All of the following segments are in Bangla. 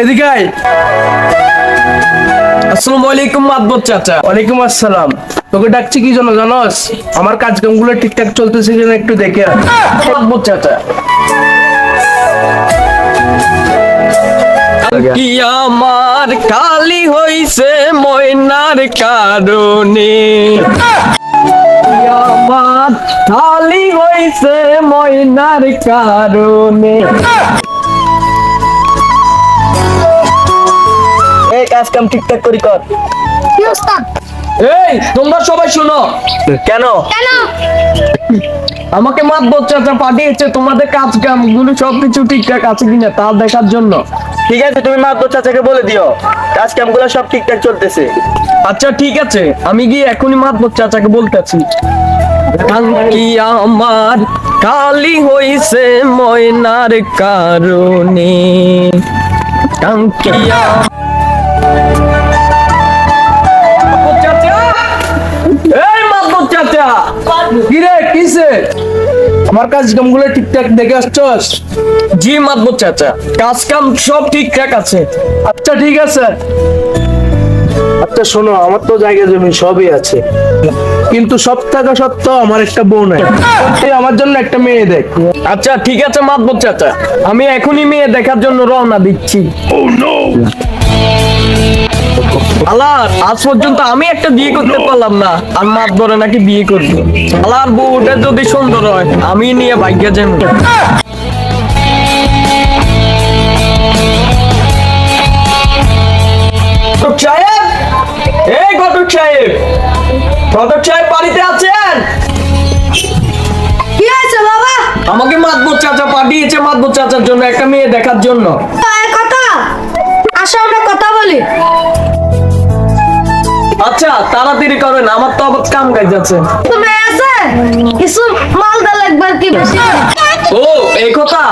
এদিকে আয়। আসসালামু আলাইকুম মাদবর চাচা। ওয়ালাইকুম আসসালাম। তোকে ডাকছি কি জন্য জানোস? আমার কাজকামগুলো ঠিকঠাক চলতেছে কিনা একটু দেখে আয়। মাদবর চাচা। কি আমার কালি হইছে ময়নার কারণে? আমার কালি হইছে ময়নার কারণে? কাজ কাম ঠিকঠাক করি কর। এই তোমরা সবাই শোনো। কেন? কেন? আমাকে মাতবর চাচা পাঠিয়েছে তোমাদের কাজ কামগুলো সবকিছু ঠিকঠাক আছে কিনা তা দেখার জন্য। ঠিক আছে তুমি মাতবর চাচাকে বলে দিও। কাজ কামগুলো সব ঠিকঠাক চলতেছে। আচ্ছা ঠিক আছে। আমি গিয়ে এখনই মাতবর চাচাকে বলতেছি। কি আমার কালি হইছে ময়নার কারণে। টাঙ্কিয়া আমার কাজকামগুলো ঠিকঠাক দেখে আসছস? জি মাতবর চাচা কাজ কাম সব ঠিকঠাক আছে। আচ্ছা ঠিক আছে। আচ্ছা শোনো আমার তো জায়গা জমি সবই আছে। কিন্তু সব থাকা সত্ত্বেও আমার একটা বউ নাই। তুই আমার জন্য একটা মেয়ে দেখ। আচ্ছা ঠিক আছে মাতবর চাচা। আমি এখনই মেয়ে দেখার জন্য রওনা দিচ্ছি। আলার আজ পর্যন্ত আমি একটা বিয়ে করতে পারলাম না আর মাতবরে নাকি বিয়ে করব। আলার বউটা যদি সুন্দর হয় আমি নিয়ে ভাগ্য সাহেব? এই ঘটক সাহেব? ঘটক সাহেব বাড়িতে আছেন? কি হয়েছে বাবা? আমাকে মাতবর চাচা পাঠিয়েছে মাতবর চাচার জন্য একটা মেয়ে দেখার জন্য। কথা? আসো আমরা কথা বলি। আচ্ছা তাড়াতাড়ি করেন আমার তো আবার কাম কাজ আছে। তুমি আছে কিছু মালদা লাগবে আর কি বেশি? ও এই কথা?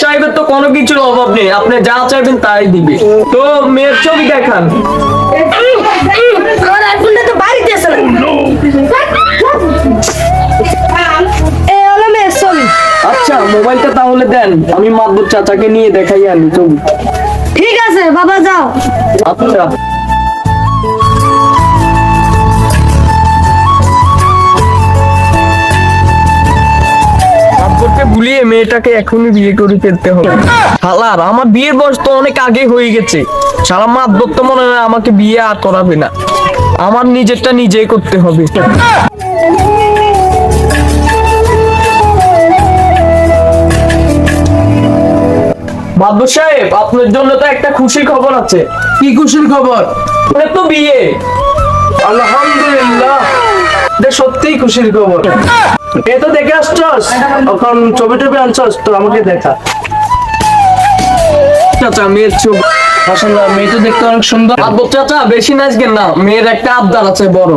সাহেবের তো কোনো কিছুর অভাব নেই আপনি যা চাইবেন তাই দিবে। তো মেয়ের ছবি দেখান। আমার আইফোনটা তো বাড়িতে আছে এই হলো মেয়ের ছবি। আচ্ছা মোবাইলটা তাহলে দেন আমি মাতবর চাচাকে নিয়ে দেখাই আনি ছবি। ঠিক আছে বাবা যাও। আচ্ছা। মাতবরকে ভুলিয়ে মেয়েটাকে এখনই বিয়ে করে ফেলতে হবে। শালার আমার বিয়ের বয়স তো অনেক আগে হয়ে গেছে। শালা মাতবর তো মনে হয় আমাকে বিয়ে আর করাবে না। আমার নিজেরটা নিজেই করতে হবে। মাতবর সাহেব আপনার জন্য তো একটা খুশির খবর আছে। কি খুশির খবর? তো বিয়ে। আলহামদুলিল্লাহ। সত্যিই খুশির খবর। এ তো দেখে আসছস? এখন ছবি টবি আনছস? তো আমাকে দেখা। চাচা, মেয়ের মাশাআল্লাহ, মেয়ে তো দেখতে অনেক সুন্দর। চাচা, বেশি নাচবেন না। মেয়ের একটা আবদার আছে বড়।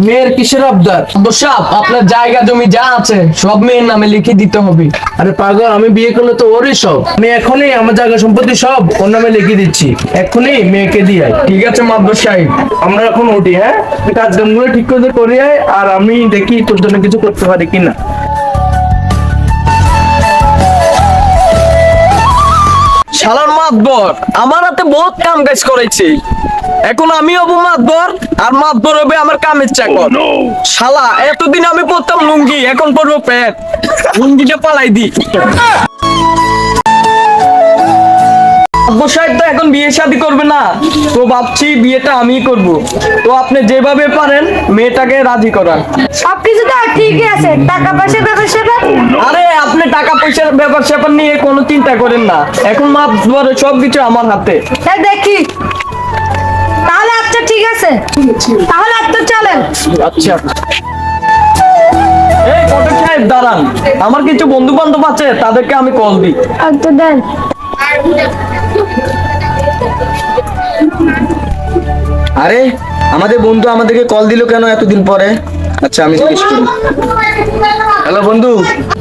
মেয়ের কিসের আবদার? বসাব আপনার জায়গা জমি যা আছে সব মেয়ের নামে লিখে দিতে হবে। আরে পাগল আমি বিয়ে করলে তো ওরই সব। আমি এখনই আমার জায়গা সম্পত্তি সব ওর নামে লিখে দিচ্ছি। এখনই মেয়েকে দিয়ে আয়। ঠিক আছে মাদ্দর সাহেব আমরা এখন উঠি হ্যাঁ? কাজ কাজকামগুলো ঠিক করে করি আয় আর আমি দেখি তোর জন্য কিছু করতে পারি কিনা। শালার মাতবর আমার হাতে বহুত কাম কাজ করেছে এখন আমি হব মাতবর আর মাতবর হবে আমার কামের চাকর। শালা এতদিন আমি পড়তাম লুঙ্গি এখন পরবো প্যাট লুঙ্গিটা পালাই দি এখন বিয়ে শাদী করবে না। তো ভাবছি বিয়েটা আমি করব। তো আপনি যেভাবে পারেন মেয়েটাকে রাজি করান। সবকিছু তো ঠিকই আছে। টাকা পয়সা ব্যাপার স্যাপার? আরে আপনি টাকা পয়সার ব্যাপার স্যাপার নিয়ে কোনো চিন্তা করেন না। এখন মাপ সব কিছু আমার হাতে। এই দেখি। তাহলে আচ্ছা ঠিক আছে। তাহলে আপনি চলেন। আচ্ছা। এই কটক সাহেব দাঁড়ান। আমার কিছু বন্ধু বান্ধব আছে তাদেরকে আমি কল দিই। আচ্ছা দেন। আরে, আমাদের বন্ধু আমাদেরকে কল দিল কেন এতদিন পরে? আচ্ছা আমি হ্যালো বন্ধু,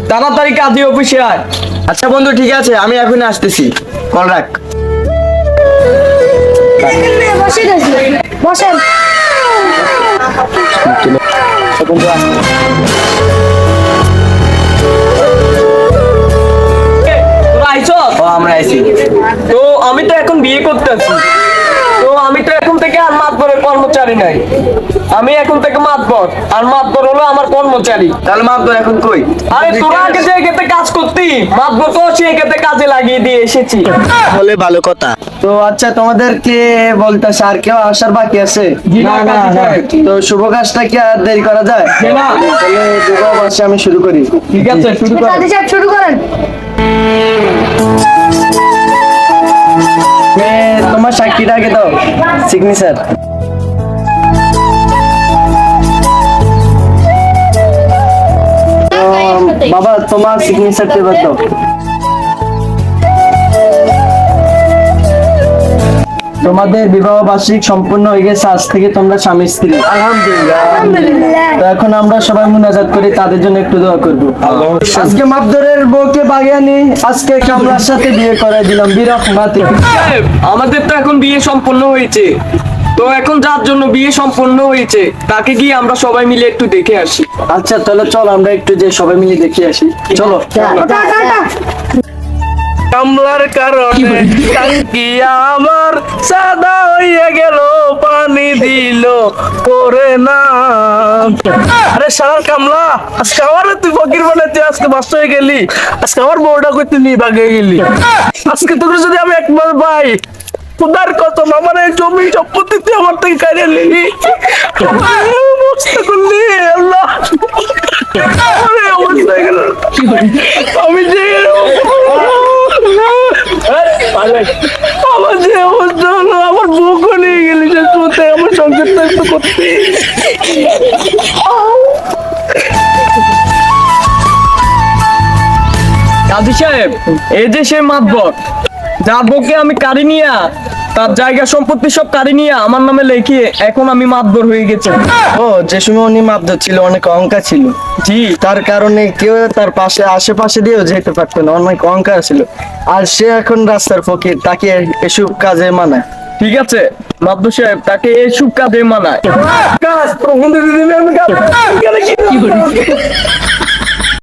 তাড়াতাড়ি কাজী অফিসে আয়। আচ্ছা বন্ধু, ঠিক আছে, আমি এখনই আসতেছি। কল রাখ। বসে আমরা আইছি। তো আমি তো করতেছি তো আমি তো এখন থেকে আর মাতবরের কর্মচারী নাই। আমি এখন থেকে মাতবর। আর মাতবর হলো আমার কর্মচারী। তাহলে মাতবর এখন কই? আরে তোরা আগে যে ক্ষেত্রে কাজ করতি মাতবর তো সেই ক্ষেত্রে কাজে লাগিয়ে দিয়ে এসেছি। হলে ভালো কথা। তো আচ্ছা তোমাদেরকে বলতেছে আর কেউ আসার বাকি আছে? না, না, না। তো শুভ কাজটা কি আর দেরি করা যায়? না। তাহলে আমি শুরু করি। ঠিক আছে শুরু কর। শুরু করেন। তোমার সাক্ষীটা আগে দাও সিগনেচার বাবা তোমার সিগনেচার পেপার দাও তোমাদের বিবাহ বার্ষিক সম্পূর্ণ হয়ে গেছে আজ থেকে তোমরা স্বামী স্ত্রী। আলহামদুলিল্লাহ। তো এখন আমরা সবাই মুনাজাত করি তাদের জন্য একটু দোয়া করব। আজকে মাবদরের বউকে বাগিয়ানি আজকে কামলার সাথে বিয়ে করে দিলাম বিরহমাতি সাহেব, আমাদের তো বিয়ে সম্পন্ন হয়েছে। তো এখন যার জন্য বিয়ে সম্পন্ন হয়েছে তাকে গিয়ে আমরা সবাই মিলে একটু দেখে আসি। আচ্ছা তাহলে চল আমরা একটু যে সবাই মিলে দেখে আসি। চলো। কামলার কারণে টাঙ্কি আমার সাদা হইয়া গেল পানি দিল করে না। আরে সারার কামলা আজকে আমার তুই ফকির বানাতে আজকে বাস্ত হয়ে গেলি। আজকে আমার বউটা কই তুই নিয়ে ভাগে গেলি। আজকে তোকে যদি আমি একবার পাই খুদার কত আমার এই জমি সম্পত্তি তুই আমার থেকে কারিয়ে নিলি। অবস্থা করলি আল্লাহ। আমার এই অবস্থা গেল আমি যে আমার যে অবস্থা হলো আমার বউকে নিয়ে গেলি যে শুতে আমার সংসারটা একটু করতে। কাজী সাহেব এই যে সে মাতবর যার বউকে আমি কারি নিয়া তার জায়গা সম্পত্তি সব কারি নিয়ে আমার নামে লেখিয়ে এখন আমি মাতবর হয়ে গেছি। ও যে সময় উনি মাবদ ছিল অনেক অহংকার ছিল। জি। তার কারণে কেউ তার পাশে আশেপাশে দিয়েও যেতে পারতো না অনেক অহংকার ছিল। আর সে এখন রাস্তার ফকির তাকে এসব কাজে মানায়। ঠিক আছে মাতবর সাহেব তাকে এই শুভ কাজে মানায়। কাজ প্রবন্ধ দিদি আমি